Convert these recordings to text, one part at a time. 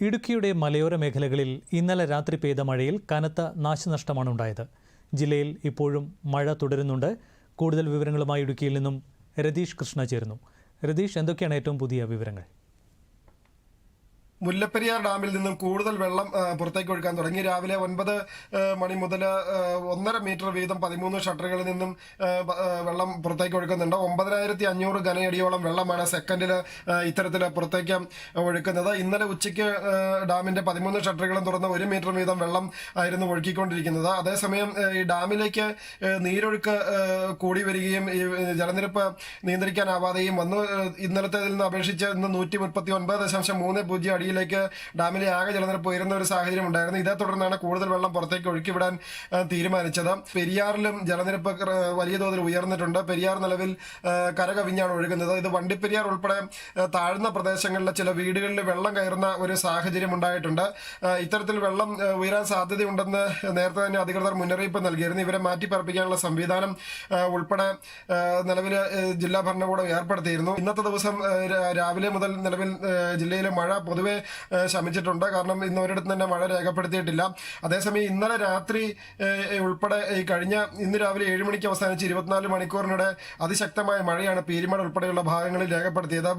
ഇടുക്കിയുടെ മലയോര മേഖലകളിൽ ഇന്നലെ രാത്രി പെയ്ത മഴയിൽ കനത്ത നാശനഷ്ടമാണ് ഉണ്ടായത്. ജില്ലയിൽ ഇപ്പോഴും മഴ തുടരുന്നുണ്ട്. കൂടുതൽ വിവരങ്ങളുമായി ഇടുക്കിയിൽ നിന്നും രതീഷ് കൃഷ്ണ ചേരുന്നു. രതീഷ് എന്തൊക്കെയാണ് ഏറ്റവും പുതിയ വിവരങ്ങൾ? മുല്ലപ്പെരിയാർ ഡാമിൽ നിന്നും കൂടുതൽ വെള്ളം പുറത്തേക്ക് ഒഴുക്കാൻ തുടങ്ങി. രാവിലെ ഒൻപത് മണി മുതൽ ഒന്നര മീറ്റർ വീതം പതിമൂന്ന് ഷട്ടറുകളിൽ നിന്നും വെള്ളം പുറത്തേക്ക് ഒഴുക്കുന്നുണ്ട് ഒമ്പതിനായിരത്തി അഞ്ഞൂറ് ഘനയടിയോളം വെള്ളമാണ് സെക്കൻഡിൽ ഇത്തരത്തിൽ പുറത്തേക്ക് ഒഴുക്കുന്നത് ഇന്നലെ ഉച്ചയ്ക്ക് ഡാമിന്റെ പതിമൂന്ന് ഷട്ടറുകളും തുറന്ന് ഒരു മീറ്റർ വീതം വെള്ളം ആയിരുന്നു ഒഴുക്കിക്കൊണ്ടിരിക്കുന്നത് അതേസമയം ഈ ഡാമിലേക്ക് നീരൊഴുക്ക് കൂടി വരികയും ജലനിരപ്പ് നിയന്ത്രിക്കാനാവാതെയും വന്നു. ഇന്നലത്തെ ഇന്നലത്തേതിൽ നിന്ന് അപേക്ഷിച്ച് ഇന്ന് നൂറ്റി മുപ്പത്തി ഒൻപത് ദശാംശം മൂന്ന് പൂജ്യം അടിയിലേക്ക് ഡാമിലെ ആകെ ജലനിരപ്പ് ഉയരുന്ന ഒരു സാഹചര്യം ഉണ്ടായിരുന്നു. ഇതേ തുടർന്നാണ് കൂടുതൽ വെള്ളം പുറത്തേക്ക് ഒഴുക്കിവിടാൻ തീരുമാനിച്ചത്. പെരിയാറിലും ജലനിരപ്പ് വലിയ തോതിൽ ഉയർന്നിട്ടുണ്ട്. പെരിയാർ നിലവിൽ കരകവിഞ്ഞാണ് ഒഴുകുന്നത്. ഇത് വണ്ടിപ്പെരിയാർ ഉൾപ്പെടെ താഴ്ന്ന പ്രദേശങ്ങളിലെ ചില വീടുകളിൽ വെള്ളം കയറുന്ന ഒരു സാഹചര്യം ഉണ്ടായിട്ടുണ്ട്. ഇത്തരത്തിൽ വെള്ളം ഉയരാൻ സാധ്യതയുണ്ടെന്ന് നേരത്തെ തന്നെ അധികൃതർ മുന്നറിയിപ്പ് നൽകിയിരുന്നു. ഇവരെ മാറ്റിപ്പറപ്പിക്കാനുള്ള സംവിധാനം ഉൾപ്പെടെ നിലവിൽ ജില്ലാ ഭരണകൂടം ഏർപ്പെടുത്തിയിരുന്നു. ഇന്നത്തെ ദിവസം രാവിലെ മുതൽ നിലവിൽ ജില്ലയിലെ മഴ പൊതുവെ ആ, ശമിച്ചിട്ടുണ്ട്. കാരണം ഇന്ന് ഒരിടത്തും തന്നെ മഴ രേഖപ്പെടുത്തിയിട്ടില്ല. അതേസമയം ഇന്നലെ രാത്രി ഉൾപ്പെടെ ഈ കഴിഞ്ഞ ഇന്ന് രാവിലെ ഏഴ് മണിക്ക് അവസാനിച്ച് ഇരുപത്തിനാല് മണിക്കൂറിനിടെ അതിശക്തമായ മഴയാണ് പീരിമട ഉൾപ്പെടെയുള്ള ഭാഗങ്ങളിൽ രേഖപ്പെടുത്തിയത്.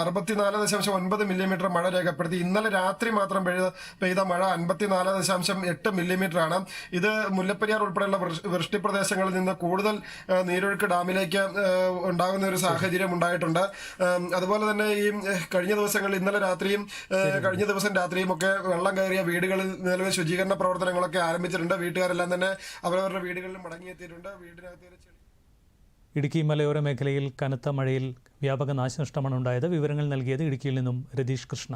അറുപത്തിനാല് ദശാംശം ഒൻപത് മില്ലിമീറ്റർ മഴ രേഖപ്പെടുത്തി. ഇന്നലെ രാത്രി മാത്രം പെയ്ത പെയ്ത മഴ അൻപത്തിനാല് ദശാംശം എട്ട് മില്ലിമീറ്റർ ആണ് ഇത് മുല്ലപ്പെരിയാർ ഉൾപ്പെടെയുള്ള വൃഷ്- വൃഷ്ടി പ്രദേശങ്ങളിൽ നിന്ന് കൂടുതൽ നീരൊഴുക്ക് ഡാമിലേക്ക് ഉണ്ടാകുന്ന ഒരു സാഹചര്യം ഉണ്ടായിട്ടുണ്ട്. അതുപോലെ തന്നെ ഈ കഴിഞ്ഞ ദിവസങ്ങളിൽ ഇന്നലെ രാത്രിയും കഴിഞ്ഞ ദിവസം രാത്രിയും ഒക്കെ വെള്ളം കയറിയ വീടുകളിൽ നിലവിൽ ശുചീകരണ പ്രവർത്തനങ്ങളൊക്കെ ആരംഭിച്ചിട്ടുണ്ട്. വീട്ടുകാരെല്ലാം തന്നെ അവരവരുടെ വീടുകളിൽ മടങ്ങിയെത്തിയിട്ടുണ്ട്. വീടിനകത്ത് ഇടുക്കി മലയോര മേഖലയിൽ കനത്ത മഴയിൽ വ്യാപക നാശനഷ്ടമാണ് ഉണ്ടായത്. വിവരങ്ങൾ നൽകിയത് ഇടുക്കിയിൽ നിന്നും രതീഷ് കൃഷ്ണ.